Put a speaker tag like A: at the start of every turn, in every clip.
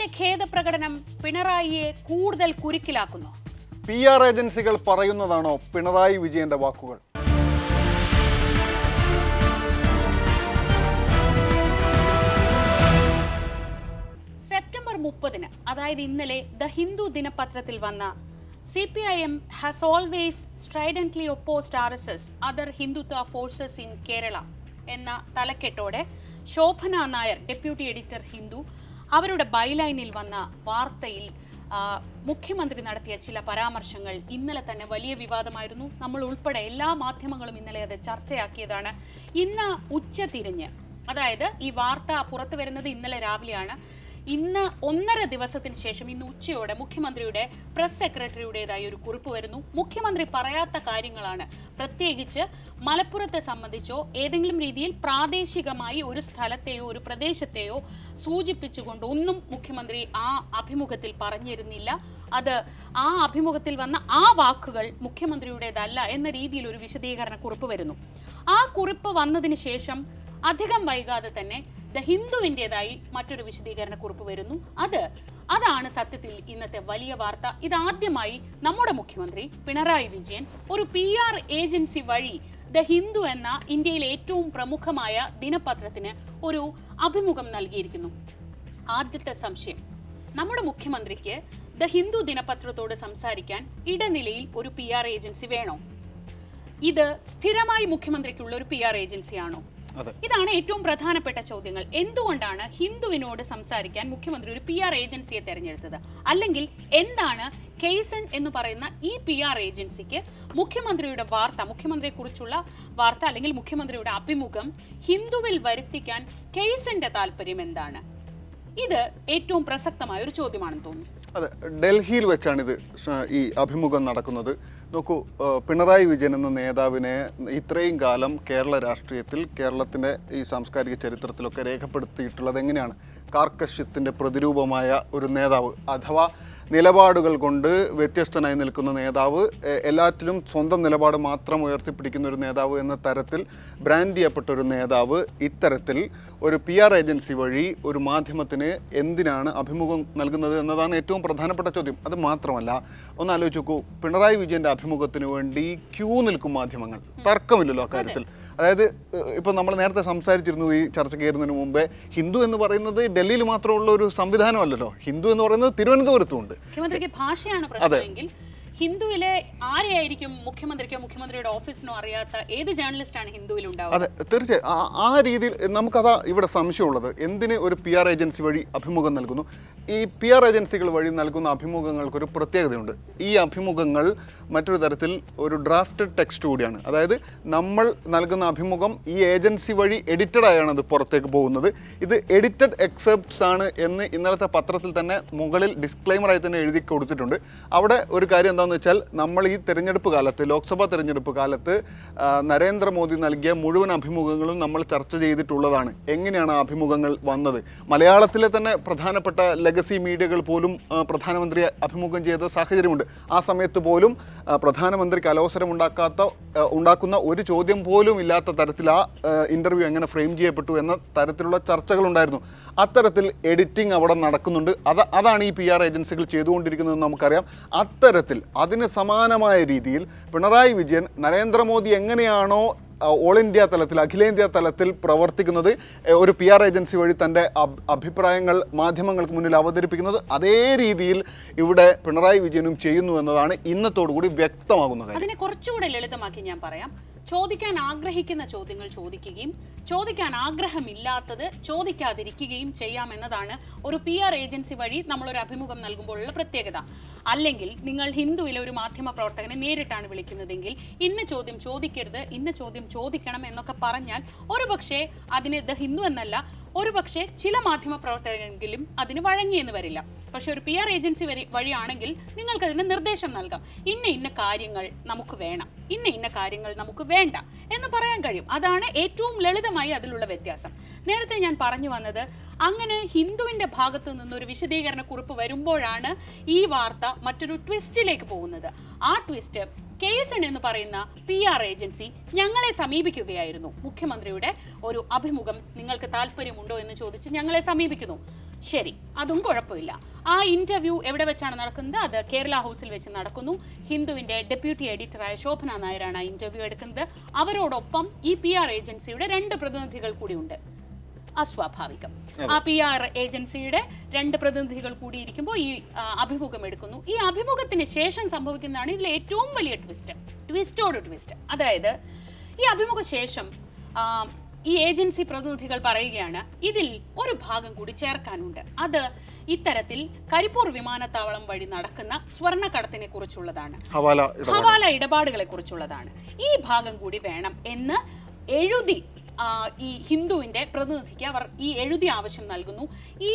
A: ഹിന്ദുവിന്റെ ഖേദപ്രകടനം പിണറായിയെ കൂടുതൽ കുരുക്കിലാക്കുന്നു.
B: P R ഏജൻസികൾ പറയുന്നതാണോ പിണറായി വിജയന്റെ വാക്കുകൾ?
A: സെപ്റ്റംബർ മുപ്പതിന് അതായത് ഇന്നലെ ദ ഹിന്ദു ദിനപത്രത്തിൽ വന്ന C P I M has always stridently opposed R S S other Hindutva forces in Kerala എന്ന തലക്കെട്ടോടെ ശോഭന നായർ ഡെപ്യൂട്ടി എഡിറ്റർ ഹിന്ദു അവരുടെ ബൈലൈനിൽ വന്ന വാർത്തയിൽ മുഖ്യമന്ത്രി നടത്തിയ ചില പരാമർശങ്ങൾ ഇന്നലെ തന്നെ വലിയ വിവാദമായിരുന്നു. നമ്മൾ ഉൾപ്പെടെ എല്ലാ മാധ്യമങ്ങളും ഇന്നലെ അത് ചർച്ചയാക്കിയതാണ്. ഇന്ന് ഉച്ച തിരിഞ്ഞ് അതായത് ഈ വാർത്ത പുറത്തു വരുന്നത് ഇന്നലെ രാവിലെയാണ്. ഇന്ന് ഒന്നര ദിവസത്തിന് ശേഷം ഇന്ന് ഉച്ചയോടെ മുഖ്യമന്ത്രിയുടെ പ്രസ് സെക്രട്ടറിയുടേതായി ഒരു കുറിപ്പ് വരുന്നു. മുഖ്യമന്ത്രി പറയാത്ത കാര്യങ്ങളാണ്. പ്രത്യേകിച്ച് മലപ്പുറത്തെ സംബന്ധിച്ചോ ഏതെങ്കിലും രീതിയിൽ പ്രാദേശികമായി ഒരു സ്ഥലത്തെയോ ഒരു പ്രദേശത്തെയോ സൂചിപ്പിച്ചുകൊണ്ട് ഒന്നും മുഖ്യമന്ത്രി ആ അഭിമുഖത്തിൽ പറഞ്ഞിരുന്നില്ല. അത് ആ അഭിമുഖത്തിൽ വന്ന ആ വാക്കുകൾ മുഖ്യമന്ത്രിയുടേതല്ല എന്ന രീതിയിൽ ഒരു വിശദീകരണ കുറിപ്പ് വരുന്നു. ആ കുറിപ്പ് വന്നതിന് ശേഷം അധികം വൈകാതെ തന്നെ ദ ഹിന്ദുവിന്റെതായി മറ്റൊരു വിശദീകരണ കുറിപ്പ് വരുന്നു. അത് അതാണ് സത്യത്തിൽ ഇന്നത്തെ വലിയ വാർത്ത. ഇതാദ്യമായി നമ്മുടെ മുഖ്യമന്ത്രി പിണറായി വിജയൻ ഒരു പി ആർ ഏജൻസി വഴി ദ ഹിന്ദു എന്ന ഇന്ത്യയിലെ ഏറ്റവും പ്രമുഖമായ ദിനപത്രത്തിന് ഒരു അഭിമുഖം നൽകിയിരിക്കുന്നു. ആദ്യത്തെ സംശയം. നമ്മുടെ മുഖ്യമന്ത്രിക്ക് ദ ഹിന്ദു ദിനപത്രത്തോട് സംസാരിക്കാൻ ഇടനിലയിൽ ഒരു പി ആർ ഏജൻസി വേണോ? ഇത് സ്ഥിരമായി മുഖ്യമന്ത്രിക്കുള്ള ഒരു പി ആർ ഏജൻസിയാണോ? ഇതാണ് ഏറ്റവും പ്രധാനപ്പെട്ട ചോദ്യങ്ങൾ. എന്തുകൊണ്ടാണ് ഹിന്ദുവിനോട് സംസാരിക്കാൻ മുഖ്യമന്ത്രി ഒരു പി ആർ ഏജൻസിയെ തെരഞ്ഞെടുത്തത്? അല്ലെങ്കിൽ എന്താണ് കേസൺ എന്ന് പറയുന്ന ഈ പി ആർ ഏജൻസിക്ക് മുഖ്യമന്ത്രിയുടെ വാർത്ത മുഖ്യമന്ത്രിയെ കുറിച്ചുള്ള വാർത്ത അല്ലെങ്കിൽ മുഖ്യമന്ത്രിയുടെ അഭിമുഖം ഹിന്ദുവിൽ വരുത്തിക്കാൻ കേസന്റെ താല്പര്യം എന്താണ്? ഇത് ഏറ്റവും പ്രസക്തമായ ഒരു ചോദ്യമാണെന്ന് തോന്നുന്നു.
B: അതെ ഡൽഹിയിൽ വെച്ചാണ് ഇത് ഈ അഭിമുഖം നടക്കുന്നത്. നോക്കൂ പിണറായി വിജയൻ എന്ന നേതാവിനെ ഇത്രയും കാലം കേരള രാഷ്ട്രീയത്തിൽ കേരളത്തിന്റെ ഈ സാംസ്കാരിക ചരിത്രത്തിലൊക്കെ രേഖപ്പെടുത്തിയിട്ടുള്ളത് എങ്ങനെയാണ്? കാർക്കശ്യത്തിന്റെ പ്രതിരൂപമായ ഒരു നേതാവ് അഥവാ നിലപാടുകൾ കൊണ്ട് വ്യത്യസ്തനായി നിൽക്കുന്ന നേതാവ് എല്ലാറ്റിലും സ്വന്തം നിലപാട് മാത്രം ഉയർത്തിപ്പിടിക്കുന്ന ഒരു നേതാവ് എന്ന തരത്തിൽ ബ്രാൻഡ് ചെയ്യപ്പെട്ട ഒരു നേതാവ് ഇത്തരത്തിൽ ഒരു പി ആർ ഏജൻസി വഴി ഒരു മാധ്യമത്തിന് എന്തിനാണ് അഭിമുഖം നൽകുന്നത് എന്നതാണ് ഏറ്റവും പ്രധാനപ്പെട്ട ചോദ്യം. അത് മാത്രമല്ല ഒന്ന് ആലോചിച്ച് നോക്കൂ പിണറായി വിജയന്റെ അഭിമുഖത്തിന് വേണ്ടി ക്യൂ നിൽക്കും മാധ്യമങ്ങൾ. തർക്കമില്ലല്ലോ അക്കാര്യത്തിൽ. അതായത് ഇപ്പം നമ്മൾ നേരത്തെ സംസാരിച്ചിരുന്നു ഈ ചർച്ച കയറുന്നതിന് മുമ്പേ ഹിന്ദു എന്ന് പറയുന്നത് ഡൽഹിയിൽ മാത്രമുള്ള ഒരു സംവിധാനമല്ലല്ലോ. ഹിന്ദു എന്ന് പറയുന്നത് തിരുവനന്തപുരത്തുമുണ്ട്.
A: മുഖ്യമന്ത്രിക്ക് ഭാഷയാണ് പ്രശ്നമെങ്കിൽ ഹിന്ദുവിലെ ആരെയായിരിക്കും മുഖ്യമന്ത്രിക്കോ മുഖ്യമന്ത്രിയുടെ ഓഫീസിനോ അറിയാത്ത ഏത് ആണ് ഹിന്ദുവിൽ ഉണ്ടാവുക?
B: അതെ തീർച്ചയായും. ആ രീതിയിൽ നമുക്കതാ ഇവിടെ സംശയമുള്ളത്. എന്തിന് ഒരു പി ആർ ഏജൻസി വഴി അഭിമുഖം നൽകുന്നു? ഈ പി ആർ ഏജൻസികൾ വഴി നൽകുന്ന അഭിമുഖങ്ങൾക്കൊരു പ്രത്യേകതയുണ്ട്. ഈ അഭിമുഖങ്ങൾ മറ്റൊരു തരത്തിൽ ഒരു ഡ്രാഫ്റ്റഡ് ടെക്സ്റ്റ് കൂടിയാണ്. അതായത് നമ്മൾ നൽകുന്ന അഭിമുഖം ഈ ഏജൻസി വഴി എഡിറ്റഡ് ആയാണ് അത് പുറത്തേക്ക് പോകുന്നത്. ഇത് എഡിറ്റഡ് എക്സെപ്റ്റ്സ് ആണ് എന്ന് ഇന്നലത്തെ പത്രത്തിൽ തന്നെ മുകളിൽ ഡിസ്ക്ലൈമറായി തന്നെ എഴുതി കൊടുത്തിട്ടുണ്ട്. അവിടെ ഒരു കാര്യം എന്താണെന്ന് വെച്ചാൽ നമ്മൾ ഈ തെരഞ്ഞെടുപ്പ് കാലത്ത് ലോക്സഭാ തെരഞ്ഞെടുപ്പ് കാലത്ത് നരേന്ദ്രമോദി നൽകിയ മുഴുവൻ അഭിമുഖങ്ങളും നമ്മൾ ചർച്ച ചെയ്തിട്ടുള്ളതാണ്. എങ്ങനെയാണ് ആ അഭിമുഖങ്ങൾ വന്നത്? മലയാളത്തിലെ തന്നെ പ്രധാനപ്പെട്ട ലെഗസി മീഡിയകൾ പോലും പ്രധാനമന്ത്രി പ്രധാനമന്ത്രിയെ അഭിമുഖം ചെയ്ത സാഹചര്യമുണ്ട്. ആ സമയത്ത് പോലും പ്രധാനമന്ത്രിക്ക് അലോസരം ഉണ്ടാക്കാത്ത ഉണ്ടാക്കുന്ന ഒരു ചോദ്യം പോലും ഇല്ലാത്ത തരത്തിൽ ആ ഇന്റർവ്യൂ എങ്ങനെ ഫ്രെയിം ചെയ്യപ്പെട്ടു എന്ന തരത്തിലുള്ള ചർച്ചകളുണ്ടായിരുന്നു അത്തരത്തിൽ എഡിറ്റിംഗ് അവിടെ നടക്കുന്നുണ്ട്. അത് അതാണ് ഈ പി ആർ ഏജൻസികൾ ചെയ്തുകൊണ്ടിരിക്കുന്നതെന്ന് നമുക്കറിയാം. അത്തരത്തിൽ അതിന് സമാനമായ രീതിയിൽ പിണറായി വിജയൻ നരേന്ദ്രമോദി എങ്ങനെയാണോ ഓൾ ഇന്ത്യ തലത്തിൽ അഖിലേന്ത്യാ തലത്തിൽ പ്രവർത്തിക്കുന്നത് ഒരു പി ആർ ഏജൻസി വഴി തന്റെ അഭിപ്രായങ്ങൾ മാധ്യമങ്ങൾക്ക് മുന്നിൽ അവതരിപ്പിക്കുന്നത് അതേ രീതിയിൽ ഇവിടെ പിണറായി വിജയനും ചെയ്യുന്നു എന്നതാണ് ഇന്നത്തോടുകൂടി വ്യക്തമാകുന്ന കാര്യം.
A: അതിനെ കുറച്ചുകൂടെ ലളിതമാക്കി ഞാൻ പറയാം. ചോദിക്കാൻ ആഗ്രഹിക്കുന്ന ചോദ്യങ്ങൾ ചോദിക്കുകയും ചോദിക്കാൻ ആഗ്രഹമില്ലാത്തത് ചോദിക്കാതിരിക്കുകയും ചെയ്യാമെന്നതാണ് ഒരു പി ആർ ഏജൻസി വഴി നമ്മളൊരു അഭിമുഖം നൽകുമ്പോഴുള്ള പ്രത്യേകത. അല്ലെങ്കിൽ നിങ്ങൾ ഹിന്ദുവിലെ ഒരു മാധ്യമ പ്രവർത്തകനെ നേരിട്ടാണ് വിളിക്കുന്നതെങ്കിൽ ഇന്ന ചോദ്യം ചോദിക്കരുത് ഇന്ന ചോദ്യം ചോദിക്കണം എന്നൊക്കെ പറഞ്ഞാൽ ഒരുപക്ഷെ അതിന് ദ ഹിന്ദു എന്നല്ല ഒരുപക്ഷെ ചില മാധ്യമ പ്രവർത്തകരെങ്കിലും അതിന് വഴങ്ങിയെന്ന് വരില്ല. പക്ഷെ ഒരു പി ആർ ഏജൻസി വരി വഴിയാണെങ്കിൽ നിങ്ങൾക്ക് അതിന് നിർദ്ദേശം നൽകാം. ഇന്ന ഇന്ന കാര്യങ്ങൾ നമുക്ക് വേണം. ഇന്ന ഇന്ന കാര്യങ്ങൾ നമുക്ക് വേണ്ട എന്ന് പറയാൻ കഴിയും. അതാണ് ഏറ്റവും ലളിതമായി അതിലുള്ള വ്യത്യാസം. നേരത്തെ ഞാൻ പറഞ്ഞു വന്നത് അങ്ങനെ ഹിന്ദുവിന്റെ ഭാഗത്ത് നിന്നൊരു വിശദീകരണ കുറിപ്പ് വരുമ്പോഴാണ് ഈ വാർത്ത മറ്റൊരു ട്വിസ്റ്റിലേക്ക് പോകുന്നത്. ആ ട്വിസ്റ്റ് കേസൺ എന്ന് പറയുന്ന പി ആർ ഏജൻസി ഞങ്ങളെ സമീപിക്കുകയായിരുന്നു. മുഖ്യമന്ത്രിയുടെ ഒരു അഭിമുഖം നിങ്ങൾക്ക് താല്പര്യമുണ്ടോ എന്ന് ചോദിച്ച് ഞങ്ങളെ സമീപിക്കുന്നു. ശരി അതും കുഴപ്പമില്ല. ആ ഇന്റർവ്യൂ എവിടെ വെച്ചാണ് നടക്കുന്നത്? അത് കേരള ഹൗസിൽ വെച്ച് നടക്കുന്നു. ഹിന്ദുവിന്റെ ഡെപ്യൂട്ടി എഡിറ്ററായ ശോഭന നായരാണ് ഇന്റർവ്യൂ എടുക്കുന്നത്. അവരോടൊപ്പം ഈ പി ആർ ഏജൻസിയുടെ രണ്ട് പ്രതിനിധികൾ കൂടിയുണ്ട്. അസ്വാഭാവികം. ആ പി ആർ ഏജൻസിയുടെ രണ്ട് പ്രതിനിധികൾ കൂടിയിരിക്കുമ്പോൾ ഈ അഭിമുഖം എടുക്കുന്നു. ഈ അഭിമുഖത്തിന് ശേഷം സംഭവിക്കുന്നതാണ് ഇതിലെ ഏറ്റവും വലിയ ട്വിസ്റ്റ് ട്വിസ്റ്റോട് ട്വിസ്റ്റ് അതായത് ഈ അഭിമുഖ ശേഷം ഈ ഏജൻസി പ്രതിനിധികൾ പറയുകയാണ് ഇതിൽ ഒരു ഭാഗം കൂടി ചേർക്കാനുണ്ട്. അത് ഇത്തരത്തിൽ കരിപ്പൂർ വിമാനത്താവളം വഴി നടക്കുന്ന സ്വർണക്കടത്തിനെ കുറിച്ചുള്ളതാണ്.
B: ഹവാല
A: ഇടപാടുകളെ കുറിച്ചുള്ളതാണ്. ഈ ഭാഗം കൂടി വേണം എന്ന് എഴുതി ഈ ഹിന്ദുവിന്റെ പ്രതിനിധിക്ക് അവർ ഈ എഴുതി ആവശ്യം നൽകുന്നു. ഈ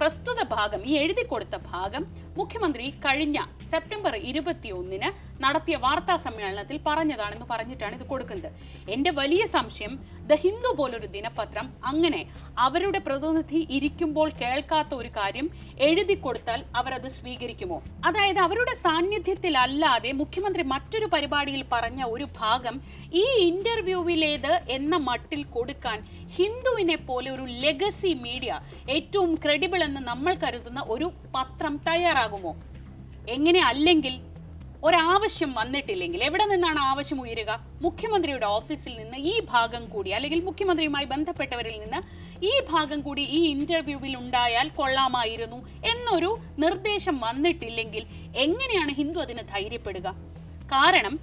A: പ്രസ്തുത ഭാഗം ഈ എഴുതി കൊടുത്ത ഭാഗം മുഖ്യമന്ത്രി കഴിഞ്ഞ സെപ്റ്റംബർ ഇരുപത്തിയൊന്നിന് നടത്തിയ വാർത്താ സമ്മേളനത്തിൽ പറഞ്ഞതാണെന്ന് പറഞ്ഞിട്ടാണ് ഇത് കൊടുക്കുന്നത്. എന്റെ വലിയ സംശയം ദ ഹിന്ദു പോലൊരു ദിനപത്രം അങ്ങനെ അവരുടെ പ്രതിനിധി ഇരിക്കുമ്പോൾ കേൾക്കാത്ത ഒരു കാര്യം എഴുതി കൊടുത്താൽ അവരത് സ്വീകരിക്കുമോ? അതായത് അവരുടെ സാന്നിധ്യത്തിലല്ലാതെ മുഖ്യമന്ത്രി മറ്റൊരു പരിപാടിയിൽ പറഞ്ഞ ഒരു ഭാഗം ഈ ഇന്റർവ്യൂവിലേത് എന്ന മട്ടിൽ കൊടുക്കാൻ ഹിന്ദുവിനെ പോലെ ഒരു ലെഗസി മീഡിയ ഏറ്റവും ക്രെഡിബിൾ എന്ന് നമ്മൾ കരുതുന്ന ഒരു പത്രം തയ്യാറാകുമോ എങ്ങനെ അല്ലെങ്കിൽ ഒരാവശ്യം വന്നിട്ടില്ലെങ്കിൽ എവിടെ നിന്നാണ് ആവശ്യം ഉയരുക? മുഖ്യമന്ത്രിയുടെ ഓഫീസിൽ നിന്ന് ഈ ഭാഗം കൂടി അല്ലെങ്കിൽ മുഖ്യമന്ത്രിയുമായി ബന്ധപ്പെട്ടവരിൽ നിന്ന് ഈ ഭാഗം കൂടി ഈ ഇന്റർവ്യൂവിൽ ഉണ്ടായാൽ കൊള്ളാമായിരുന്നു എന്നൊരു നിർദ്ദേശം വന്നിട്ടില്ലെങ്കിൽ എങ്ങനെയാണ് ഹിന്ദു അതിന് ധൈര്യപ്പെടുക? കാരണം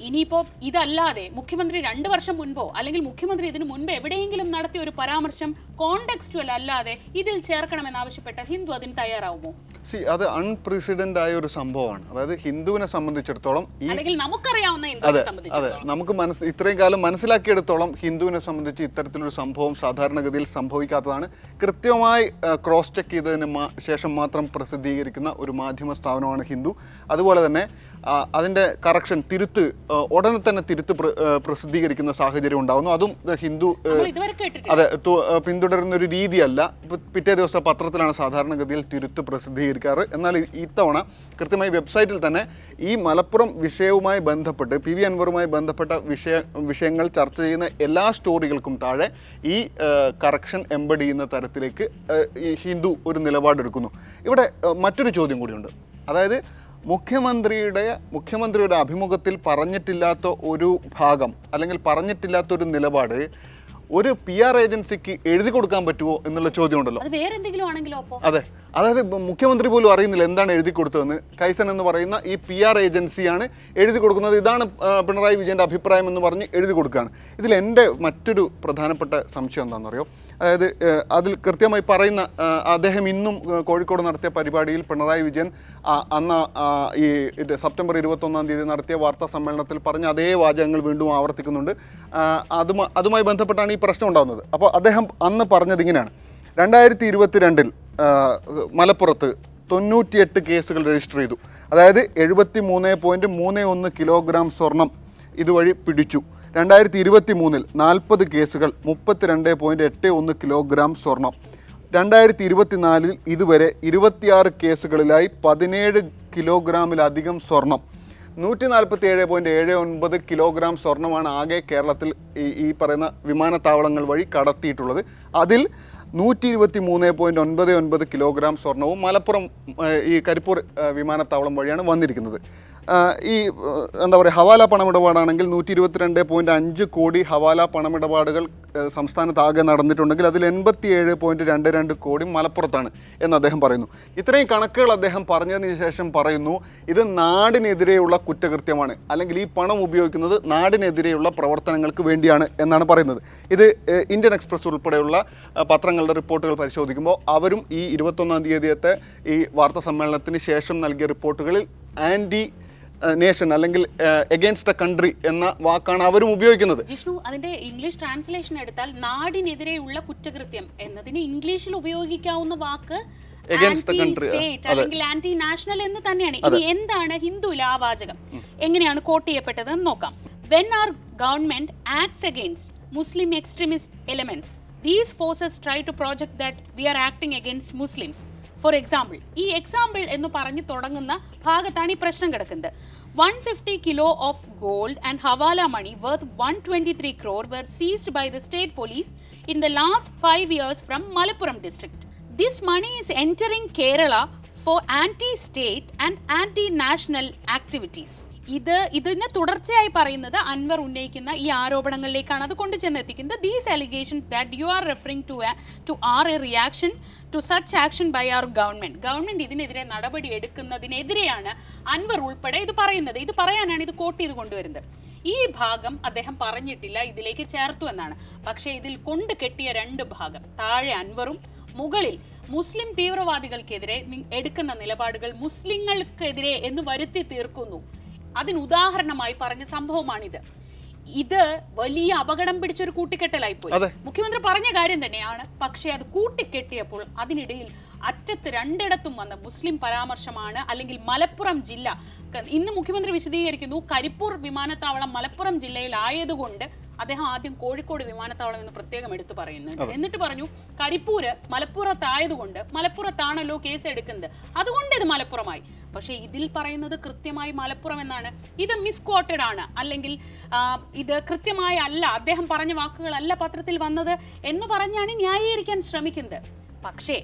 A: ഇനിയിപ്പോ ഇതല്ലാതെ മുഖ്യമന്ത്രി രണ്ടു വർഷം മുൻപോ അല്ലെങ്കിൽ മുഖ്യമന്ത്രി ഇതിനു മുൻപ് എവിടെയെങ്കിലും നടത്തിയ ഒരു പരാമർശം കോണ്ടെക്സ്റ്റുവൽ അല്ലാതെ ഇതിൽ ചേർക്കണമെന്ന് ആവശ്യപ്പെട്ട ഹിന്ദു അതിന് തയ്യാറാവുമോ?
B: സി അത് അൺപ്രസിഡന്റ് ആയ ഒരു സംഭവമാണ്. അതായത് ഹിന്ദുവിനെ സംബന്ധിച്ചിടത്തോളം
A: അല്ലെങ്കിൽ നമുക്കറിയാവുന്ന
B: അതെ അതെ. നമുക്ക് മനസ്സ് ഇത്രയും കാലം മനസ്സിലാക്കിയെടുത്തോളം ഹിന്ദുവിനെ സംബന്ധിച്ച് ഇത്തരത്തിലൊരു സംഭവം സാധാരണഗതിയിൽ സംഭവിക്കാത്തതാണ്. കൃത്യമായി ക്രോസ് ചെക്ക് ചെയ്തതിന് ശേഷം മാത്രം പ്രസിദ്ധീകരിക്കുന്ന ഒരു മാധ്യമ സ്ഥാപനമാണ് ഹിന്ദു. അതുപോലെ തന്നെ ആ, അതിന്റെ കറക്ഷൻ തിരുത്ത് ഉടനെ തന്നെ തിരുത്ത് പ്ര- പ്രസിദ്ധീകരിക്കുന്ന സാഹചര്യം ഉണ്ടാകുന്നു അതും ഹിന്ദു അതെ പിന്തുടരുന്ന ഒരു രീതിയല്ല. പിറ്റേ ദിവസത്തെ പത്രത്തിലാണ് സാധാരണഗതിയിൽ തിരുത്ത് പ്രസിദ്ധീകരിക്കാറ്. എന്നാൽ ഇത്തവണ കൃത്യമായി വെബ്സൈറ്റിൽ തന്നെ ഈ മലപ്പുറം വിഷയവുമായി ബന്ധപ്പെട്ട് പി വി അൻവറുമായി ബന്ധപ്പെട്ട വിഷയ വിഷയങ്ങൾ ചർച്ച ചെയ്യുന്ന എല്ലാ സ്റ്റോറികൾക്കും താഴെ ഈ കറക്ഷൻ എംബഡ് ചെയ്യുന്ന തരത്തിലേക്ക് ഈ ഹിന്ദു ഒരു നിലപാടെടുക്കുന്നു. ഇവിടെ മറ്റൊരു ചോദ്യം കൂടിയുണ്ട്. അതായത് മുഖ്യമന്ത്രിയുടെ മുഖ്യമന്ത്രിയുടെ അഭിമുഖത്തിൽ പറഞ്ഞിട്ടില്ലാത്ത ഒരു ഭാഗം അല്ലെങ്കിൽ പറഞ്ഞിട്ടില്ലാത്ത ഒരു നിലപാട് ഒരു പി ആർ ഏജൻസിക്ക് എഴുതി കൊടുക്കാൻ പറ്റുമോ എന്നുള്ള ചോദ്യം ഉണ്ടല്ലോ.
A: അത്.
B: അതായത് മുഖ്യമന്ത്രി പോലും അറിയുന്നില്ല എന്താണ് എഴുതി കൊടുത്തതെന്ന്. കൈസൻ എന്ന് പറയുന്ന ഈ പി ആർ ഏജൻസിയാണ് എഴുതി കൊടുക്കുന്നത്. ഇതാണ് പിണറായി വിജയന്റെ അഭിപ്രായം എന്ന് പറഞ്ഞ് എഴുതി കൊടുക്കുകയാണ്. ഇതിൽ എന്റെ മറ്റൊരു പ്രധാനപ്പെട്ട സംശയം എന്താണെന്ന് അറിയോ അതായത് അതിൽ കൃത്യമായി പറയുന്ന അദ്ദേഹം ഇന്നും കോഴിക്കോട് നടത്തിയ പരിപാടിയിൽ പിണറായി വിജയൻ അന്ന് ഈ സെപ്റ്റംബർ ഇരുപത്തൊന്നാം തീയതി നടത്തിയ വാർത്താ സമ്മേളനത്തിൽ പറഞ്ഞ അതേ വാചകങ്ങൾ വീണ്ടും ആവർത്തിക്കുന്നുണ്ട്. അതുമായി ബന്ധപ്പെട്ടാണ് ഈ പ്രശ്നം ഉണ്ടാകുന്നത്. അപ്പോൾ അദ്ദേഹം അന്ന് പറഞ്ഞത് ഇങ്ങനെയാണ്. രണ്ടായിരത്തി ഇരുപത്തിരണ്ടിൽ മലപ്പുറത്ത് തൊണ്ണൂറ്റിയെട്ട് കേസുകൾ രജിസ്റ്റർ ചെയ്തു. അതായത് എഴുപത്തി മൂന്ന് പോയിന്റ് മൂന്ന് ഒന്ന് കിലോഗ്രാം സ്വർണം ഇതുവഴി പിടിച്ചു. രണ്ടായിരത്തി ഇരുപത്തി മൂന്നിൽ നാൽപ്പത് കേസുകൾ മുപ്പത്തിരണ്ട് പോയിന്റ് എട്ട് ഒന്ന് കിലോഗ്രാം സ്വർണം. രണ്ടായിരത്തി ഇരുപത്തിനാലിൽ ഇതുവരെ ഇരുപത്തിയാറ് കേസുകളിലായി പതിനേഴ് കിലോഗ്രാമിലധികം സ്വർണം. നൂറ്റി നാൽപ്പത്തി ഏഴ് പോയിന്റ് ഏഴ് ഒൻപത് കിലോഗ്രാം സ്വർണമാണ് ആകെ കേരളത്തിൽ ഈ ഈ പറയുന്ന വിമാനത്താവളങ്ങൾ വഴി കടത്തിയിട്ടുള്ളത്. അതിൽ നൂറ്റി ഇരുപത്തി മൂന്ന് പോയിന്റ് ഒൻപത് ഒൻപത് കിലോഗ്രാം സ്വർണവും മലപ്പുറം ഈ കരിപ്പൂർ വിമാനത്താവളം വഴിയാണ് വന്നിരിക്കുന്നത്. ഈ എന്താ പറയുക ഹവാല പണമിടപാടാണെങ്കിൽ നൂറ്റി ഇരുപത്തിരണ്ട് പോയിന്റ് അഞ്ച് കോടി ഹവാല പണമിടപാടുകൾ സംസ്ഥാനത്താകെ നടന്നിട്ടുണ്ടെങ്കിൽ അതിൽ എൺപത്തി ഏഴ് പോയിന്റ് രണ്ട് രണ്ട് കോടി മലപ്പുറത്താണ് എന്ന് അദ്ദേഹം പറയുന്നു. ഇത്രയും കണക്കുകൾ അദ്ദേഹം പറഞ്ഞതിന് ശേഷം പറയുന്നു ഇത് നാടിനെതിരെയുള്ള കുറ്റകൃത്യമാണ്. അല്ലെങ്കിൽ ഈ പണം ഉപയോഗിക്കുന്നത് നാടിനെതിരെയുള്ള പ്രവർത്തനങ്ങൾക്ക് വേണ്ടിയാണ് എന്നാണ് പറയുന്നത്. ഇത് ഇന്ത്യൻ എക്സ്പ്രസ് ഉൾപ്പെടെയുള്ള പത്രങ്ങളുടെ റിപ്പോർട്ടുകൾ പരിശോധിക്കുമ്പോൾ അവരും ഈ ഇരുപത്തൊന്നാം തീയതിയത്തെ ഈ വാർത്താ സമ്മേളനത്തിന് ശേഷം നൽകിയ റിപ്പോർട്ടുകളിൽ ആന്റി നേഷൻ അല്ലെങ്കിൽ എഗെയിൻസ്റ്റ് ദ കൺട്രി എന്ന വാക്കാണ് അവരും ഉപയോഗിക്കുന്നത്.
A: ജിഷ്ണു അതിന്റെ ഇംഗ്ലീഷ് ട്രാൻസ്ലേഷൻ എടുത്താൽ നാടിനെതിരെയുള്ള കുറ്റകൃത്യം എന്നതിന് ഇംഗ്ലീഷിൽ ഉപയോഗിക്കാവുന്ന വാക്ക്. അല്ലെങ്കിൽ ആന്റി നാഷണൽ എന്ന് തന്നെയാണ്. ഇനി എന്താണ് ഹിന്ദു ആ വാചകം എങ്ങനെയാണ് കോട്ട് ചെയ്യപ്പെട്ടത് എന്ന് നോക്കാം. When our government acts against Muslim extremist elements these forces try to project that we are acting against Muslims for example ഈ എക്സാമ്പിൾ എന്ന് പറഞ്ഞു തുടങ്ങുന്ന ഭാഗത്താണ് ഈ പ്രശ്നം കിടക്കുന്നത്. One fifty kilo of gold and hawala money worth one twenty three crore were seized by the state police in the last five years from Malappuram district this money is entering Kerala for anti state and anti national activities ഇത് ഇതിന് തുടർച്ചയായി പറയുന്നത് അൻവർ ഉന്നയിക്കുന്ന ഈ ആരോപണങ്ങളിലേക്കാണ് അത് കൊണ്ടു ചെന്നെത്തിക്കുന്നത്. These allegations that you are referring to to are a reaction to such action by our government government ഇതിനെതിരെ നടപടി എടുക്കുന്നതിനെതിരെയാണ് അൻവർ ഉൾപ്പെടെ ഇത് പറയുന്നത്. ഇത് പറയാനാണ് ഇത് കോട്ട് ചെയ്ത് കൊണ്ടുവരുന്നത്. ഈ ഭാഗം അദ്ദേഹം പറഞ്ഞിട്ടില്ല ഇതിലേക്ക് ചേർത്തു എന്നാണ്. പക്ഷേ ഇതിൽ കൊണ്ട് കെട്ടിയ രണ്ട് ഭാഗം താഴെ അൻവറും മുകളിൽ മുസ്ലിം തീവ്രവാദികൾക്കെതിരെ എടുക്കുന്ന നിലപാടുകൾ മുസ്ലിങ്ങൾക്കെതിരെ എന്ന് വരുത്തി തീർക്കുന്നു. അതിന് ഉദാഹരണമായി പറഞ്ഞ സംഭവമാണിത്. ഇത് വലിയ അപകടം പിടിച്ചൊരു കൂട്ടിക്കെട്ടലായി പോയി മുഖ്യമന്ത്രി പറഞ്ഞ കാര്യം തന്നെയാണ്. പക്ഷേ അത് കൂട്ടിക്കെട്ടിയപ്പോൾ അതിനിടയിൽ അറ്റത്ത് രണ്ടിടത്തും വന്ന മുസ്ലിം പരാമർശമാണ്. അല്ലെങ്കിൽ മലപ്പുറം ജില്ല. ഇന്ന് മുഖ്യമന്ത്രി വിശദീകരിക്കുന്നു കരിപ്പൂർ വിമാനത്താവളം മലപ്പുറം ജില്ലയിൽ ആയതുകൊണ്ട് അദ്ദേഹം ആദ്യം കോഴിക്കോട് വിമാനത്താവളം എന്ന് പ്രത്യേകം എടുത്തു പറയുന്നുണ്ട്. എന്നിട്ട് പറഞ്ഞു കരിപ്പൂര് മലപ്പുറത്തായതുകൊണ്ട് മലപ്പുറത്താണല്ലോ കേസ് എടുക്കുന്നത് അതുകൊണ്ട് ഇത് മലപ്പുറമായി. പക്ഷേ ഇതിൽ പറയുന്നത് കൃത്യമായി മലപ്പുറം എന്നാണ്. ഇത് മിസ്കോട്ടഡ് ആണ്. അല്ലെങ്കിൽ ഇത് കൃത്യമായി അല്ല അദ്ദേഹം പറഞ്ഞ വാക്കുകളല്ല പത്രത്തിൽ വന്നത് എന്ന് പറഞ്ഞാണ് ന്യായീകരിക്കാൻ ശ്രമിക്കുന്നത്. പക്ഷേ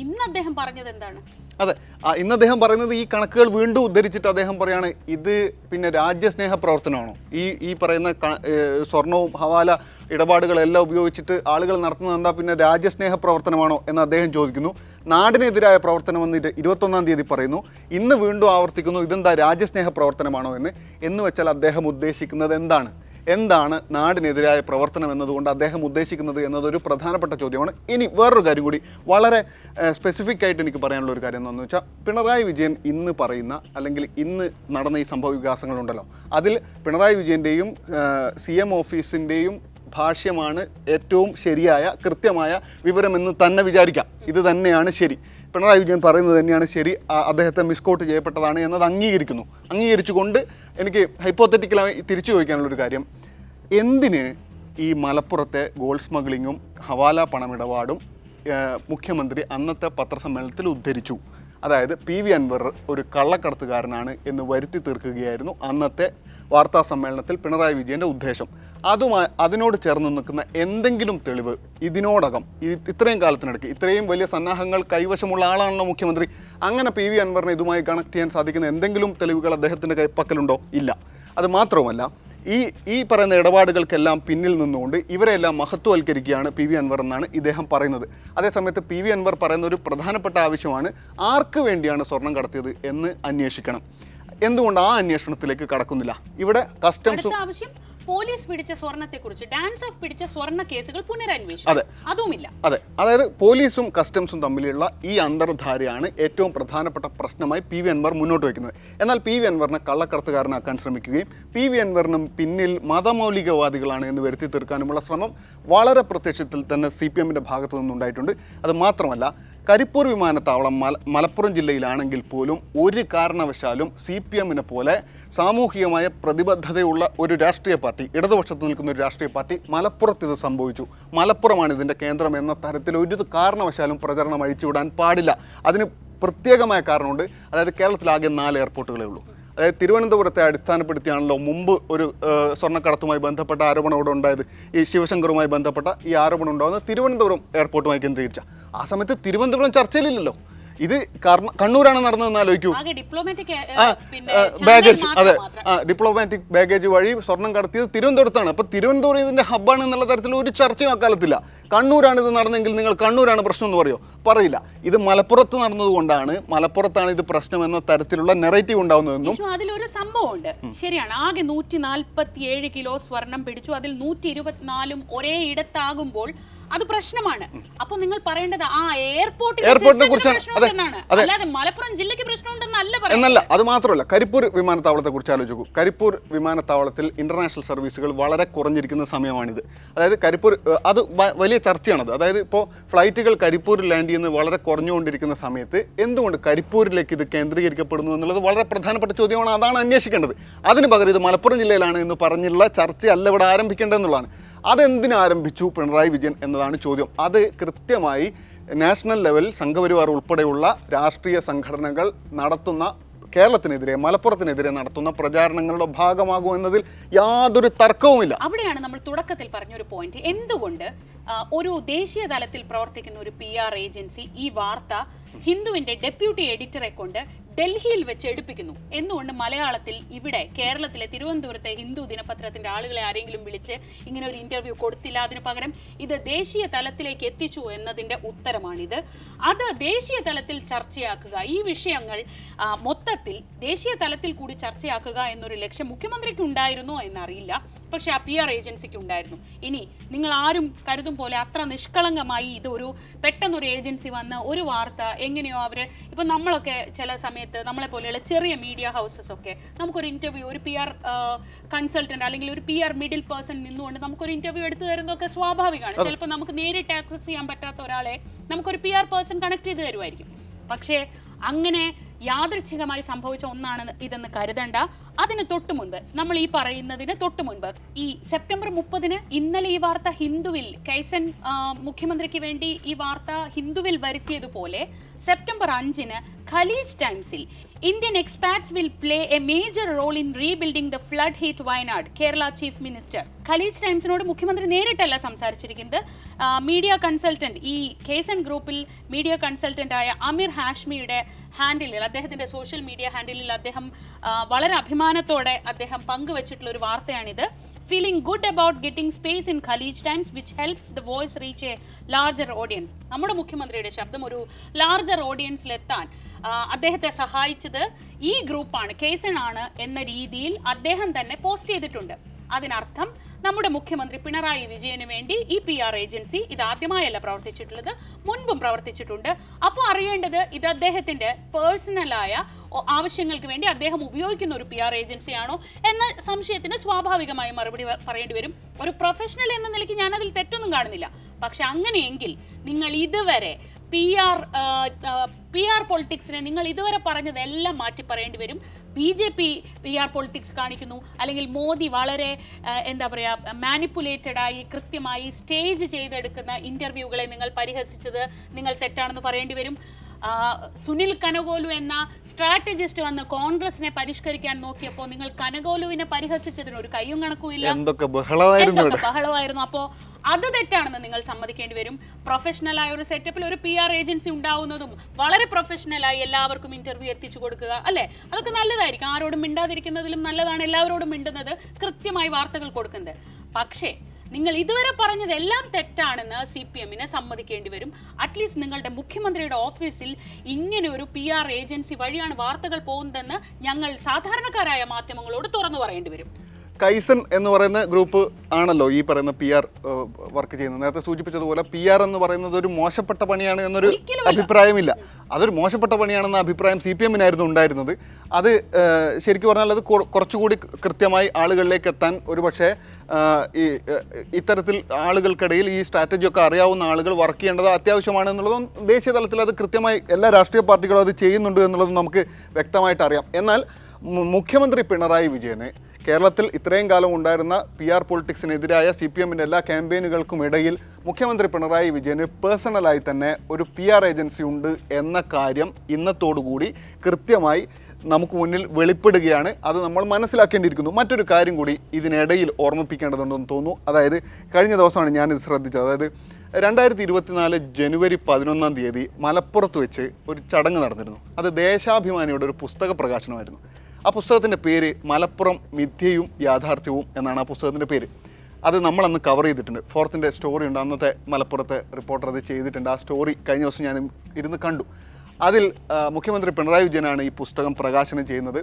A: ഇന്ന് അദ്ദേഹം പറഞ്ഞത് എന്താണ്?
B: അതെ. ഇന്ന് അദ്ദേഹം പറയുന്നത് ഈ കണക്കുകൾ വീണ്ടും ഉദ്ധരിച്ചിട്ട് അദ്ദേഹം പറയാണ് ഇത് പിന്നെ രാജ്യസ്നേഹ പ്രവർത്തനമാണോ? ഈ ഈ പറയുന്ന സ്വർണവും ഹവാല ഇടപാടുകളെല്ലാം ഉപയോഗിച്ചിട്ട് ആളുകൾ നടത്തുന്നത് എന്താ പിന്നെ രാജ്യസ്നേഹ പ്രവർത്തനമാണോ എന്ന് അദ്ദേഹം ചോദിക്കുന്നു. നാടിനെതിരായ പ്രവർത്തനമെന്ന് ഇരു- ഇരുപത്തൊന്നാം തീയതി പറയുന്നു. ഇന്ന് വീണ്ടും ആവർത്തിക്കുന്നു. ഇതെന്താ രാജ്യസ്നേഹ പ്രവർത്തനമാണോ എന്ന്. എന്ന് വെച്ചാൽ അദ്ദേഹം ഉദ്ദേശിക്കുന്നത് എന്താണ്? എന്താണ് നാടിനെതിരായ പ്രവർത്തനം എന്നതുകൊണ്ട് അദ്ദേഹം ഉദ്ദേശിക്കുന്നത് എന്നതൊരു പ്രധാനപ്പെട്ട ചോദ്യമാണ്. ഇനി വേറൊരു കാര്യം കൂടി. വളരെ സ്പെസിഫിക് ആയിട്ട് എനിക്ക് പറയാനുള്ള ഒരു കാര്യം എന്താണെന്ന് വെച്ചാൽ പിണറായി വിജയൻ ഇന്ന് പറയുന്ന അല്ലെങ്കിൽ ഇന്ന് നടന്ന ഈ സംഭവ വികാസങ്ങളുണ്ടല്ലോ. അതിൽ പിണറായി വിജയന്റെയും സി എം ഓഫീസിന്റെയും ഭാഷ്യമാണ് ഏറ്റവും ശരിയായ കൃത്യമായ വിവരമെന്ന് തന്നെ വിചാരിക്കാം. ഇത് തന്നെയാണ് ശരി. പിണറായി വിജയൻ പറയുന്നത് തന്നെയാണ് ശരി. അദ്ദേഹത്തെ മിസ്കോട്ട് ചെയ്യപ്പെട്ടതാണ് എന്നത് അംഗീകരിക്കുന്നു. അംഗീകരിച്ചുകൊണ്ട് എനിക്ക് ഹൈപ്പോത്തറ്റിക്കലായി തിരിച്ചു ചോദിക്കാനുള്ളൊരു കാര്യം. എന്തിന് ഈ മലപ്പുറത്തെ ഗോൾഡ് സ്മഗ്ലിങ്ങും ഹവാല പണമിടപാടും മുഖ്യമന്ത്രി അന്നത്തെ പത്രസമ്മേളനത്തിൽ ഉദ്ധരിച്ചു. അതായത് പി വി അൻവർ ഒരു കള്ളക്കടത്തുകാരനാണ് എന്ന് വരുത്തി തീർക്കുകയായിരുന്നു അന്നത്തെ വാർത്താ സമ്മേളനത്തിൽ പിണറായി വിജയന്റെ ഉദ്ദേശം. അതുമായി അതിനോട് ചേർന്ന് നിൽക്കുന്ന എന്തെങ്കിലും തെളിവ് ഇതിനോടകം ഇത്രയും കാലത്തിനിടയ്ക്ക് ഇത്രയും വലിയ സന്നാഹങ്ങൾ കൈവശമുള്ള ആളാണല്ലോ മുഖ്യമന്ത്രി. അങ്ങനെ പി വി അൻവറിനെ ഇതുമായി കണക്ട് ചെയ്യാൻ സാധിക്കുന്ന എന്തെങ്കിലും തെളിവുകൾ അദ്ദേഹത്തിന്റെ കൈപ്പക്കലുണ്ടോ ഇല്ല. അത് മാത്രവുമല്ല ഈ ഈ പറയുന്ന ഇടപാടുകൾക്കെല്ലാം പിന്നിൽ നിന്നുകൊണ്ട് ഇവരെല്ലാം മഹത്വവൽക്കരിക്കുകയാണ് പി വി അൻവർ എന്നാണ് ഇദ്ദേഹം പറയുന്നത്. അതേസമയത്ത് പി വി അൻവർ പറയുന്ന ഒരു പ്രധാനപ്പെട്ട ആവശ്യമാണ് ആർക്ക് വേണ്ടിയാണ് സ്വർണം കടത്തിയത് എന്ന് അന്വേഷിക്കണം. എന്തുകൊണ്ട് ആ അന്വേഷണത്തിലേക്ക് കടക്കുന്നില്ല? ഇവിടെ കസ്റ്റംസും
A: പോലീസ് പിടിച്ച സ്വർണത്തെക്കുറിച്ച് ഡാൻസ് ഓഫ് പിടിച്ച സ്വർണ കേസുകൾ പുനരന്വേഷിച്ചു
B: അതെ.
A: അതുമില്ല.
B: അതെ. അതായത് പോലീസും കസ്റ്റംസും തമ്മിലുള്ള ഈ അന്തർധാരയാണ് ഏറ്റവും പ്രധാനപ്പെട്ട പ്രശ്നമായി പി വി അൻവർ മുന്നോട്ട് വയ്ക്കുന്നത്. എന്നാൽ പി വി അൻവറിനെ കള്ളക്കടത്തുകാരനാക്കാൻ ശ്രമിക്കുകയും പി വി അൻവറിനും പിന്നിൽ മതമൗലികവാദികളാണ് എന്ന് വരുത്തി തീർക്കാനുമുള്ള ശ്രമം വളരെ പ്രത്യക്ഷത്തിൽ തന്നെ സി പി എമ്മിന്റെ ഭാഗത്തു നിന്നുണ്ടായിട്ടുണ്ട്. അത് മാത്രമല്ല കരിപ്പൂർ വിമാനത്താവളം മല മലപ്പുറം ജില്ലയിലാണെങ്കിൽ പോലും ഒരു കാരണവശാലും സി പി എമ്മിനെ പോലെ സാമൂഹികമായ പ്രതിബദ്ധതയുള്ള ഒരു രാഷ്ട്രീയ പാർട്ടി ഇടതുപക്ഷത്ത് നിൽക്കുന്ന ഒരു രാഷ്ട്രീയ പാർട്ടി മലപ്പുറത്ത് ഇത് സംഭവിച്ചു. മലപ്പുറമാണ് ഇതിന്റെ കേന്ദ്രം എന്ന തരത്തിൽ ഒരു കാരണവശാലും പ്രചരണം അഴിച്ചുവിടാൻ പാടില്ല. അതിന് പ്രത്യേകമായ കാരണമുണ്ട്. അതായത് കേരളത്തിലാകെ നാല് എയർപോർട്ടുകളേ ഉള്ളൂ. അതായത് തിരുവനന്തപുരത്തെ അടിസ്ഥാനപ്പെടുത്തിയാണല്ലോ മുമ്പ് ഒരു സ്വർണക്കടത്തുമായി ബന്ധപ്പെട്ട ആരോപണം ഇവിടെ ഉണ്ടായത്. ഈ ശിവശങ്കറുമായി ബന്ധപ്പെട്ട ഈ ആരോപണം ഉണ്ടാകുന്നത് തിരുവനന്തപുരം എയർപോർട്ടുമായി കേന്ദ്രീകരിച്ച. ആ സമയത്ത് തിരുവനന്തപുരം ചർച്ചയിലില്ലല്ലോ. ഇത് കണ്ണൂരാണ് നടന്നതെന്ന് ആലോചിക്കൂ. ബാഗേജ് അതെ. ഡിപ്ലോമാറ്റിക് ബാഗേജ് വഴി സ്വർണം കടത്തിയത് തിരുവനന്തപുരത്താണ്. അപ്പോൾ തിരുവനന്തപുരം ഇതിന്റെ ഹബ്ബാണ് എന്നുള്ള തരത്തിൽ ഒരു ചർച്ചയും അക്കാലത്തില്ല കണ്ണൂരാണ് ഇത് നടന്നെങ്കിൽ നിങ്ങൾ കണ്ണൂരാണ് പ്രശ്നം എന്ന് പറയോ? പറയില്ല. ഇത് മലപ്പുറത്ത് നടന്നതുകൊണ്ടാണ് മലപ്പുറത്താണ് ഇത് പ്രശ്നം എന്ന തരത്തിലുള്ള നെറേറ്റീവ് ഉണ്ടാവുന്നതെന്നും
A: അതിലൊരു സംഭവമുണ്ട്. ശരിയാണ്. ആകെ നൂറ്റി നാൽപ്പത്തി ഏഴ് കിലോ സ്വർണം പിടിച്ചു. അതിൽ നൂറ്റി ഇരുപത്തിനാലും ഒരേ ഇടത്താകുമ്പോൾ അത് പ്രശ്നമാണ്. അപ്പൊ നിങ്ങൾ പറയേണ്ടത് ആ എയർപോർട്ടിൽ
B: എയർപോർട്ടിനെ കുറിച്ചാണ്.
A: അല്ലാതെ മലപ്പുറം ജില്ലയ്ക്ക് പ്രശ്നമുണ്ടെന്നല്ല പറയുന്നത്.
B: എന്നല്ല അത് മാത്രമല്ല. കരിപ്പൂർ വിമാനത്താവളത്തെ കുറിച്ച് ആലോചിക്കൂ. കരിപ്പൂർ വിമാനത്താവളത്തിൽ ഇന്റർനാഷണൽ സർവീസുകൾ വളരെ കുറഞ്ഞിരിക്കുന്ന സമയമാണിത്. അതായത് കരിപ്പൂർ അത് വലിയ ചർച്ചയാണത്. അതായത് ഇപ്പോൾ ഫ്ലൈറ്റുകൾ കരിപ്പൂരിൽ ലാൻഡ് ചെയ്യുന്നത് വളരെ കുറഞ്ഞുകൊണ്ടിരിക്കുന്ന സമയത്ത് എന്തുകൊണ്ട് കരിപ്പൂരിലേക്ക് ഇത് കേന്ദ്രീകരിക്കപ്പെടുന്നു എന്നുള്ളത് വളരെ പ്രധാനപ്പെട്ട ചോദ്യമാണ്. അതാണ് അന്വേഷിക്കേണ്ടത്. അതിന് പകരം ഇത് മലപ്പുറം ജില്ലയിലാണ് എന്ന് പറഞ്ഞുള്ള ചർച്ച അല്ല ഇവിടെ ആരംഭിക്കേണ്ടതെന്നുള്ളതാണ് അതെന്തിനു ആരംഭിച്ചു പിണറായി വിജയൻ എന്നതാണ് ചോദ്യം. അത് കൃത്യമായി നാഷണൽ ലെവൽ സംഘപരിവാർ ഉൾപ്പെടെയുള്ള രാഷ്ട്രീയ സംഘടനകൾ നടത്തുന്ന കേരളത്തിനെതിരെ മലപ്പുറത്തിനെതിരെ നടത്തുന്ന പ്രചാരണങ്ങളുടെ ഭാഗമാകും എന്നതിൽ യാതൊരു തർക്കവുമില്ല.
A: അവിടെയാണ് നമ്മൾ തുടക്കത്തിൽ പറഞ്ഞ ഒരു പോയിന്റ് എന്തുകൊണ്ട് ഒരു ദേശീയ തലത്തിൽ പ്രവർത്തിക്കുന്ന ഒരു പി ആർ ഏജൻസി ഈ വാർത്ത ഹിന്ദുവിന്റെ ഡെപ്യൂട്ടി എഡിറ്ററെ കൊണ്ട് ഡൽഹിയിൽ വെച്ച് എടുപ്പിക്കുന്നു. എന്തുകൊണ്ട് മലയാളത്തിൽ ഇവിടെ കേരളത്തിലെ തിരുവനന്തപുരത്തെ ഹിന്ദു ദിനപത്രത്തിന്റെ ആളുകളെ ആരെങ്കിലും വിളിച്ച് ഇങ്ങനെ ഒരു ഇന്റർവ്യൂ കൊടുത്തില്ല അതിനു പകരം ഇത് ദേശീയ തലത്തിലേക്ക് എത്തിച്ചു എന്നതിന്റെ ഉത്തരമാണിത്. അത് ദേശീയ തലത്തിൽ ചർച്ചയാക്കുക ഈ വിഷയങ്ങൾ മൊത്തത്തിൽ ദേശീയ തലത്തിൽ കൂടി ചർച്ചയാക്കുക എന്നൊരു ലക്ഷ്യം മുഖ്യമന്ത്രിക്ക് ഉണ്ടായിരുന്നോ എന്നറിയില്ല. പക്ഷെ ആ പി ആർ ഏജൻസിക്ക് ഉണ്ടായിരുന്നു ഇനി നിങ്ങൾ ആരും കരുതും പോലെ അത്ര നിഷ്കളങ്കമായി ഇതൊരു പെട്ടെന്നൊരു ഏജൻസി വന്ന് ഒരു വാർത്ത എങ്ങനെയോ അവർ ഇപ്പം നമ്മളൊക്കെ ചില സമയത്ത് നമ്മളെ പോലെയുള്ള ചെറിയ മീഡിയ ഹൗസസ് ഒക്കെ നമുക്കൊരു ഇന്റർവ്യൂ ഒരു പി ആർ കൺസൾട്ടന്റ് അല്ലെങ്കിൽ ഒരു പി ആർ മിഡിൽ പേഴ്സൺ നിന്നുകൊണ്ട് നമുക്കൊരു ഇന്റർവ്യൂ എടുത്തു തരുന്നതൊക്കെ സ്വാഭാവികമാണ്. ചിലപ്പോൾ നമുക്ക് നേരിട്ട് ആക്സസ് ചെയ്യാൻ പറ്റാത്ത ഒരാളെ നമുക്കൊരു പി ആർ പേഴ്സൺ കണക്ട് ചെയ്ത് തരുമായിരിക്കും. പക്ഷേ അങ്ങനെ യാദൃച്ഛികമായി സംഭവിച്ച ഒന്നാണ് ഇതെന്ന് കരുതണ്ട. അതിന് തൊട്ടു മുൻപ് നമ്മൾ ഈ പറയുന്നതിന് തൊട്ടു മുൻപ് ഈ സെപ്റ്റംബർ മുപ്പതിന് ഇന്നലെ ഈ വാർത്ത ഹിന്ദുവിൽ കൈസൻ മുഖ്യമന്ത്രിക്ക് വേണ്ടി ഈ വാർത്ത ഹിന്ദുവിൽ വരുത്തിയതുപോലെ സെപ്റ്റംബർ അഞ്ചിന് Khaleej ടൈംസിൽ Indian expats will play a major role in rebuilding the flood hit Wayanad Kerala chief minister Khaleej ടൈംസിനോട് മുഖ്യമന്ത്രി നേരിട്ടല്ല സംസാരിച്ചിരിക്കുന്നത്. മീഡിയ കൺസൾട്ടന്റ് ഈ കേസൻ ഗ്രൂപ്പിൽ മീഡിയ കൺസൾട്ടന്റ് ആയ അമീർ ഹാഷ്മിയുടെ ഹാൻഡിലിൽ അദ്ദേഹത്തിന്റെ സോഷ്യൽ മീഡിയ ഹാൻഡിലിൽ അദ്ദേഹം വളരെ അഭിമാനത്തോടെ അദ്ദേഹം പങ്കുവച്ചിട്ടുള്ള ഒരു വാർത്തയാണിത്. Feeling good about getting space in Khaleej Times which helps the voice reach a larger audience നമ്മുടെ മുഖ്യമന്ത്രിയുടെ ശബ്ദം ഒരു ലാർജർ ഓഡിയൻസിലെത്താൻ അദ്ദേഹത്തെ സഹായിച്ചത് ഈ ഗ്രൂപ്പാണ് കേസൺ ആണ് എന്ന രീതിയിൽ അദ്ദേഹം തന്നെ പോസ്റ്റ് ചെയ്തിട്ടുണ്ട്. അതിനർത്ഥം നമ്മുടെ മുഖ്യമന്ത്രി പിണറായി വിജയന് വേണ്ടി ഈ പി ആർ ഏജൻസി ഇത് ആദ്യമായല്ല പ്രവർത്തിച്ചിട്ടുള്ളത് മുൻപും പ്രവർത്തിച്ചിട്ടുണ്ട്. അപ്പോൾ അറിയേണ്ടത് ഇത് അദ്ദേഹത്തിന്റെ പേഴ്സണലായ ആവശ്യങ്ങൾക്ക് വേണ്ടി അദ്ദേഹം ഉപയോഗിക്കുന്ന ഒരു പി ആർ ഏജൻസിയാണോ എന്ന സംശയത്തിന് സ്വാഭാവികമായി മറുപടി പറയേണ്ടി വരും. ഒരു പ്രൊഫഷണൽ എന്ന നിലയ്ക്ക് ഞാൻ അതിൽ തെറ്റൊന്നും കാണുന്നില്ല. പക്ഷെ അങ്ങനെയെങ്കിൽ നിങ്ങൾ ഇതുവരെ പി ആർ പി ആർ പൊളിറ്റിക്സിനെ നിങ്ങൾ ഇതുവരെ പറഞ്ഞതെല്ലാം മാറ്റി പറയേണ്ടി വരും. B J P P R politics കാണിക്കുന്നു. അല്ലെങ്കിൽ മോദി വളരെ എന്താ പറയുക മാനിപ്പുലേറ്റഡായി കൃത്യമായി സ്റ്റേജ് ചെയ്തെടുക്കുന്ന ഇന്റർവ്യൂകളെ നിങ്ങൾ പരിഹസിച്ചത് നിങ്ങൾ തെറ്റാണെന്ന് പറയേണ്ടി വരും. സുനിൽ കനകോലു എന്ന സ്ട്രാറ്റജിസ്റ്റ് വന്ന് കോൺഗ്രസിനെ പരിഷ്കരിക്കാൻ നോക്കിയപ്പോൾ നിങ്ങൾ കനകോലുവിനെ പരിഹസിച്ചതിന് ഒരു കയ്യും കണക്കും ഇല്ല.
B: എന്തൊക്കെ ബഹളമായിരുന്നു
A: ബഹളമായിരുന്നു? അപ്പോ അത് തെറ്റാണെന്ന് നിങ്ങൾ സമ്മതിക്കേണ്ടി വരും. പ്രൊഫഷണൽ ആയ ഒരു സെറ്റപ്പിൽ ഒരു പി ആർ ഏജൻസി ഉണ്ടാവുന്നതും വളരെ പ്രൊഫഷണൽ ആയി എല്ലാവർക്കും ഇന്റർവ്യൂ എത്തിച്ചു കൊടുക്കുക അല്ലെ? അതൊക്കെ നല്ലതായിരിക്കും. ആരോടും മിണ്ടാതിരിക്കുന്നതിലും നല്ലതാണ് എല്ലാവരോടും മിണ്ടുന്നത് കൃത്യമായി വാർത്തകൾ കൊടുക്കുന്നത്. പക്ഷേ നിങ്ങൾ ഇതുവരെ പറഞ്ഞതെല്ലാം തെറ്റാണെന്ന് സി പി എമ്മിനെ സമ്മതിക്കേണ്ടി വരും. അറ്റ്ലീസ്റ്റ് നിങ്ങളുടെ മുഖ്യമന്ത്രിയുടെ ഓഫീസിൽ ഇങ്ങനെ ഒരു പി ആർ ഏജൻസി വഴിയാണ് വാർത്തകൾ പോകുന്നതെന്ന് ഞങ്ങൾ സാധാരണക്കാരായ മാധ്യമങ്ങളോട് തുറന്നു പറയേണ്ടി വരും.
B: കൈസൻ എന്ന് പറയുന്ന ഗ്രൂപ്പ് ആണല്ലോ ഈ പറയുന്ന പി ആർ വർക്ക് ചെയ്യുന്നത്. നേരത്തെ സൂചിപ്പിച്ചതുപോലെ പി ആർ എന്ന് പറയുന്നത് ഒരു മോശപ്പെട്ട പണിയാണ് എന്നൊരു അഭിപ്രായമില്ല. അതൊരു മോശപ്പെട്ട പണിയാണെന്ന അഭിപ്രായം സി പി എമ്മിനായിരുന്നു ഉണ്ടായിരുന്നത്. അത് ശരിക്കും പറഞ്ഞാൽ അത് കുറച്ചുകൂടി കൃത്യമായി ആളുകളിലേക്ക് എത്താൻ ഒരു പക്ഷേ ഈ ഇത്തരത്തിൽ ആളുകൾക്കിടയിൽ ഈ സ്ട്രാറ്റജിയൊക്കെ അറിയാവുന്ന ആളുകൾ വർക്ക് ചെയ്യേണ്ടത് അത്യാവശ്യമാണ് എന്നുള്ളതും ദേശീയ തലത്തിൽ അത് കൃത്യമായി എല്ലാ രാഷ്ട്രീയ പാർട്ടികളും അത് ചെയ്യുന്നുണ്ട് എന്നുള്ളതും നമുക്ക് വ്യക്തമായിട്ട് അറിയാം. എന്നാൽ മുഖ്യമന്ത്രി പിണറായി വിജയന് കേരളത്തിൽ ഇത്രയും കാലം ഉണ്ടായിരുന്ന പി ആർ പൊളിറ്റിക്സിനെതിരായ സി പി എമ്മിന്റെ എല്ലാ ക്യാമ്പയിനുകൾക്കും ഇടയിൽ മുഖ്യമന്ത്രി പിണറായി വിജയന് പേഴ്സണലായി തന്നെ ഒരു പി ആർ ഏജൻസി ഉണ്ട് എന്ന കാര്യം ഇന്നത്തോടുകൂടി കൃത്യമായി നമുക്ക് മുന്നിൽ വെളിപ്പെടുകയാണ്. അത് നമ്മൾ മനസ്സിലാക്കേണ്ടിയിരിക്കുന്നു. മറ്റൊരു കാര്യം കൂടി ഇതിനിടയിൽ ഓർമ്മിപ്പിക്കേണ്ടതുണ്ടെന്ന് തോന്നുന്നു. അതായത് കഴിഞ്ഞ ദിവസമാണ് ഞാനിത് ശ്രദ്ധിച്ചത്. അതായത് രണ്ടായിരത്തി ഇരുപത്തിനാല് ജനുവരി പതിനൊന്നാം തീയതി മലപ്പുറത്ത് വെച്ച് ഒരു ചടങ്ങ് നടന്നിരുന്നു. അത് ദേശാഭിമാനിയുടെ ഒരു പുസ്തക പ്രകാശനമായിരുന്നു. ആ പുസ്തകത്തിന്റെ പേര് മലപ്പുറം മിഥ്യയും യാഥാർത്ഥ്യവും എന്നാണ് ആ പുസ്തകത്തിന്റെ പേര്. അത് നമ്മളന്ന് കവർ ചെയ്തിട്ടുണ്ട്. ഫോർത്തിന്റെ സ്റ്റോറി ഉണ്ട്. അന്നത്തെ മലപ്പുറത്തെ റിപ്പോർട്ടർ അത് ചെയ്തിട്ടുണ്ട്. ആ സ്റ്റോറി കഴിഞ്ഞ ദിവസം ഞാൻ ഇരുന്ന് കണ്ടു. അതിൽ മുഖ്യമന്ത്രി പിണറായി വിജയനാണ് ഈ പുസ്തകം പ്രകാശനം ചെയ്യുന്നത്.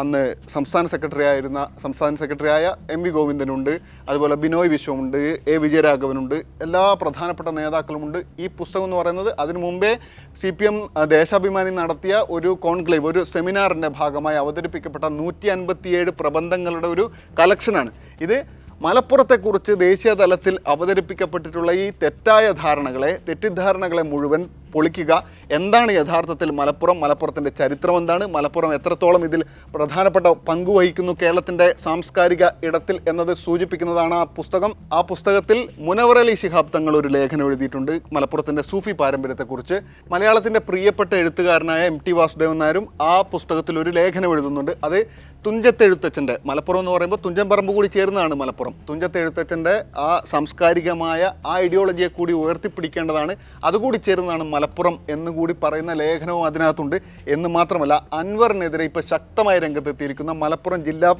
B: അന്ന് സംസ്ഥാന സെക്രട്ടറി ആയിരുന്ന സംസ്ഥാന സെക്രട്ടറി ആയ എം വി ഗോവിന്ദനുണ്ട്. അതുപോലെ ബിനോയ് വിശ്വമുണ്ട് എ വിജയരാഘവനുണ്ട്. എല്ലാ പ്രധാനപ്പെട്ട നേതാക്കളുമുണ്ട്. ഈ പുസ്തകം എന്ന് പറയുന്നത് അതിനു മുമ്പേ സി പി എം ദേശാഭിമാനി നടത്തിയ ഒരു കോൺക്ലേവ് ഒരു സെമിനാറിന്റെ ഭാഗമായി അവതരിപ്പിക്കപ്പെട്ട നൂറ്റി അൻപത്തിയേഴ് പ്രബന്ധങ്ങളുടെ ഒരു കളക്ഷനാണ് ഇത് മലപ്പുറത്തെക്കുറിച്ച് ദേശീയ തലത്തിൽ അവതരിപ്പിക്കപ്പെട്ടിട്ടുള്ള ഈ തെറ്റായ ധാരണകളെ തെറ്റിദ്ധാരണകളെ മുഴുവൻ പൊളിക്കുക. എന്താണ് യഥാർത്ഥത്തിൽ മലപ്പുറം? മലപ്പുറത്തിന്റെ ചരിത്രം എന്താണ്? മലപ്പുറം എത്രത്തോളം ഇതിൽ പ്രധാനപ്പെട്ട പങ്കുവഹിക്കുന്നു കേരളത്തിന്റെ സാംസ്കാരിക ഇടത്തിൽ എന്നത് സൂചിപ്പിക്കുന്നതാണ് ആ പുസ്തകം. ആ പുസ്തകത്തിൽ മുനവറലി ശിഹാബ് തങ്ങൾ ഒരു ലേഖനം എഴുതിയിട്ടുണ്ട്. മലപ്പുറത്തിന്റെ സൂഫി പാരമ്പര്യത്തെക്കുറിച്ച്. മലയാളത്തിന്റെ പ്രിയപ്പെട്ട എഴുത്തുകാരനായ എം ടി വാസുദേവൻ നായരും ആ പുസ്തകത്തിൽ ഒരു ലേഖനം എഴുതുന്നുണ്ട്. അത് തുഞ്ചത്തെഴുത്തച്ഛന്റെ മലപ്പുറം എന്ന് പറയുമ്പോൾ തുഞ്ചൻ പറമ്പ് കൂടി ചേർന്നതാണ് മലപ്പുറം. തുഞ്ചത്തെഴുത്തച്ഛന്റെ ആ സാംസ്കാരികമായ ആ ഐഡിയോളജിയെ കൂടി ഉയർത്തിപ്പിടിക്കേണ്ടതാണ്. അതുകൂടി ചേർന്നതാണ് മലപ്പുറം എന്നുകൂടി പറയുന്ന ലേഖനവും അതിനകത്തുണ്ട് എന്ന് മാത്രമല്ല അൻവറിനെതിരെ ഇപ്പോൾ ശക്തമായ രംഗത്തെത്തിയിരിക്കുന്ന മലപ്പുറം ജില്ലാ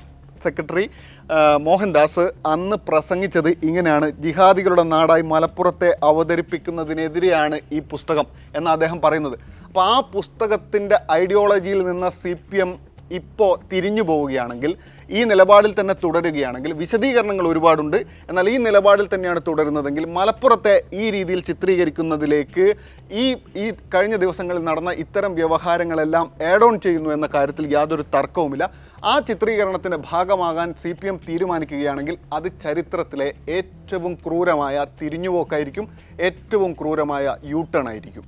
B: സെക്രട്ടറി മോഹൻദാസ് അന്ന് പ്രസംഗിച്ചത് ഇങ്ങനെയാണ്. ജിഹാദികളുടെ നാടായി മലപ്പുറത്തെ അവതരിപ്പിക്കുന്നതിനെതിരെയാണ് ഈ പുസ്തകം എന്ന് അദ്ദേഹം പറയുന്നത്. അപ്പോൾ ആ പുസ്തകത്തിന്റെ ഐഡിയോളജിയിൽ നിന്ന് സി പി എം ഇപ്പോൾ തിരിഞ്ഞു പോവുകയാണെങ്കിൽ ഈ നിലപാടിൽ തന്നെ തുടരുകയാണെങ്കിൽ വിശദീകരണങ്ങൾ ഒരുപാടുണ്ട്. എന്നാൽ ഈ നിലപാടിൽ തന്നെയാണ് തുടരുന്നതെങ്കിൽ മലപ്പുറത്തെ ഈ രീതിയിൽ ചിത്രീകരിക്കുന്നതിലേക്ക് ഈ ഈ കഴിഞ്ഞ ദിവസങ്ങളിൽ നടന്ന ഇത്തരം വ്യവഹാരങ്ങളെല്ലാം ആഡ് ഓൺ ചെയ്യുന്നു എന്ന കാര്യത്തിൽ യാതൊരു തർക്കവുമില്ല. ആ ചിത്രീകരണത്തിന്റെ ഭാഗമാകാൻ സി പി എം തീരുമാനിക്കുകയാണെങ്കിൽ അത് ചരിത്രത്തിലെ ഏറ്റവും ക്രൂരമായ തിരിഞ്ഞുപോക്കായിരിക്കും. ഏറ്റവും ക്രൂരമായ യൂട്ടേൺ ആയിരിക്കും.